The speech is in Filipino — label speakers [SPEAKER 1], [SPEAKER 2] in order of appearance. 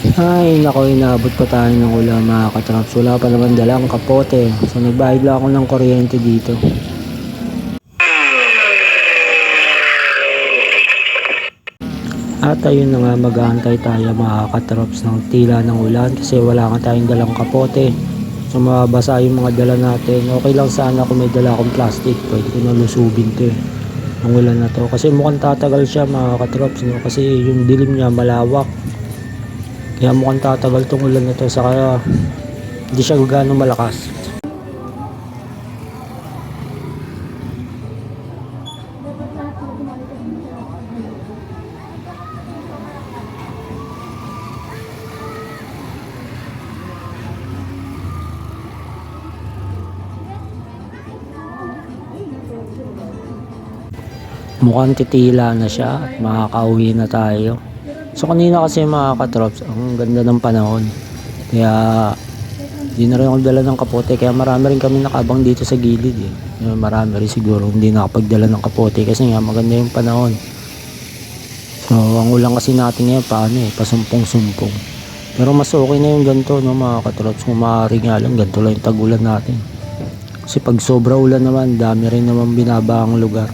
[SPEAKER 1] Ay, nako, inabot pa tayo ng ulan mga katraps. Wala pa naman dalang kapote. So, nagbayad lang ako ng kuryente dito. At ayun na nga, mag-aantay tayo mga katraps ng tila ng ulan kasi wala nga tayong dalang kapote. So, mababasa yung mga dala natin. Okay lang sana kung may dala akong plastic. Pwede ko na lusubin to eh. Ang ulan na to. Kasi mukhang tatagal siya mga katraps. No? Kasi yung dilim niya malawak. Kaya mukhang tatagal tong ulan na to saka hindi siya gano'ng malakas. Mukhang titila na siya at makakauwi na tayo. So kanina kasi mga katrops, ang ganda ng panahon. Kaya hindi na rin ako dala ng kapote. Kaya marami rin kami nakabang dito sa gilid eh. Marami rin siguro hindi nakapagdala ng kapote kasi nga maganda yung panahon. So ang ulang kasi natin ngayon paano eh, pasumpong-sumpong. Pero mas okay na yung ganito no mga katrops. Kung maaari nga lang, ganito lang yung tagulan natin. Kasi pag sobra ulan naman, dami rin naman binaba ang lugar.